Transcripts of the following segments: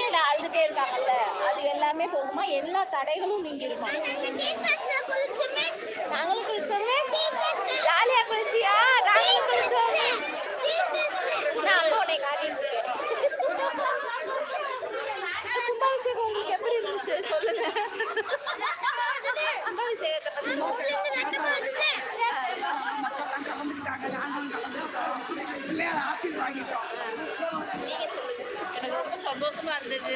பிள்ளைங்க அழுதுட்டே இருக்காங்கல்ல. அது எல்லாமே போகுமா? எல்லா தடைகளும் நீங்கிருமா? நாங்களும் குளிச்சோமே? சந்தோஷமா இருந்தது.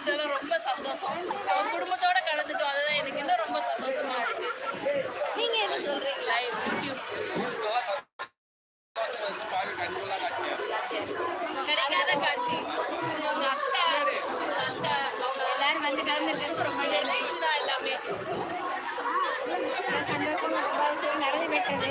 இதெல்லாம் ரொம்ப சந்தோஷம். நம்ம குடும்பத்தோட கலந்துட்டோம். அதுதான் எனக்கு இன்னும் ரொம்ப சந்தோஷமா இருக்கு. நீங்க என்ன சொல்றீங்க லைவ் யூடியூப் கிடைக்காத காட்சி. உங்க அக்கா அக்கா அவங்க எல்லாரும் வந்து கலந்துருக்கிறது ரொம்ப நன்றி. இதுதான் எல்லாமே. சந்தோஷமா நடந்து விட்டது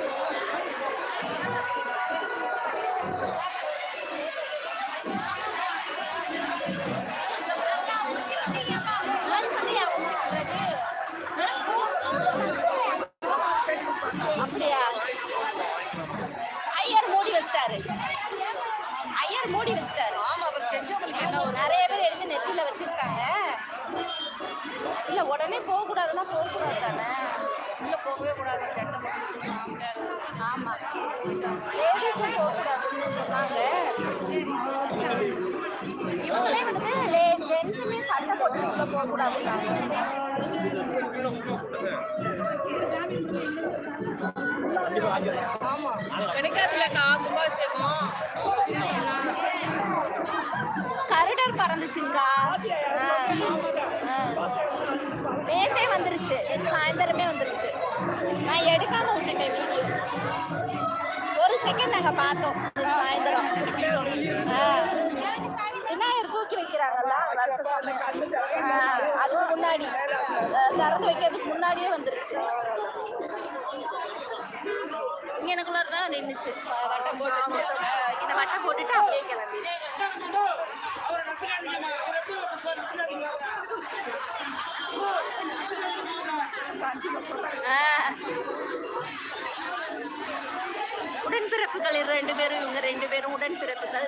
உடனே போக கூடாதுன்னா போக கூடாது தானே உள்ள போகவே கூடாது கெட்ட முடியாது ஆமா. லேடிஸும் போக கூடாதுன்னு சொன்னாங்க. இவங்களே வந்துட்டு ஜென்ஸுமே சண்டை போட்டு உள்ள போக கூடாதுன்னாங்க ஆமா. கிடைக்காதுலக்கா கும்பாபிஷேகம் கருடர் பறந்துச்சுங்கக்கா ஆ. வந்துருச்சு. சாயந்தரமே வந்துருச்சு. நான் எடுக்காம விட்டுட்டேன் வீடியோ. ஒரு செகண்ட் நாங்கள் பார்த்தோம். சாயந்தரம். ஆ. விநாயகர் தூக்கி வைக்கிறாங்கல்ல வருஷ அதுக்கு முன்னாடி. திறந்து வைக்கிறதுக்கு முன்னாடியே வந்துருச்சு. இங்க தான் நின்றுச்சு வட்டம் போட்டுச்சு. இந்த வட்டம் போட்டுட்டு அப்படியே கிளம்பிடுச்சு. உடன்பிறப்புகள் ரெண்டு பேரும் இவங்க ரெண்டு பேரும் உடன்பிறப்புகள்.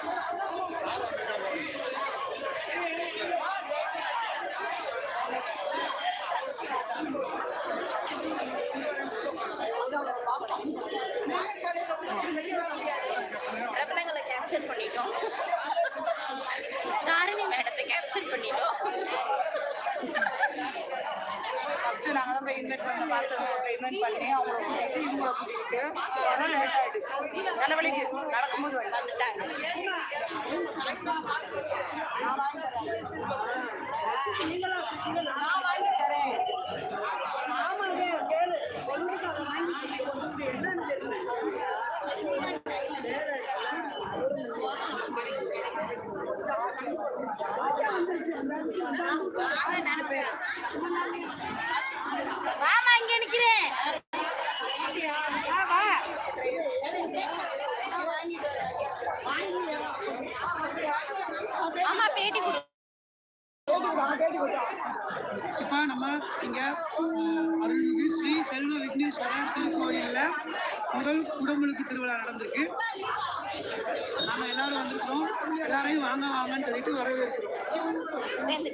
பிரபலங்களை கேப்சர் பண்ணிட்டோம். தாரணி மேடத்தை கேப்சர் பண்ணிட்டோம். ஃபஸ்ட்டு நாங்கள் தான் போய் இன்வைட் பண்ண பார்த்து இன்வைட் பண்ணி அவங்கள கூட்டிட்டு இவங்கள கூட்டிட்டு அதெல்லாம் லேட் ஆயிடுச்சு. நல்ல வழிக்கு நடக்கும்போது வந்து வந்துட்டாங்க. நான் வாங்கி தரேன். ஆமாங்க வாமா இங்க நிக்கிறேன். ஆமா பேட்டி கொடு. இப்ப நம்ம இங்க அருள்மிகு ஸ்ரீ செல்வ விக்னேஸ்வரர் திருக்கோயிலில் முதல் குடமுழுக்கு திருவிழா நடந்திருக்கு. நம்ம எல்லாரும் வந்திருக்கோம் எல்லாரையும் வாங்க வாங்கன்னு சொல்லிட்டு வரவேற்கிறோம். சேர்ந்து.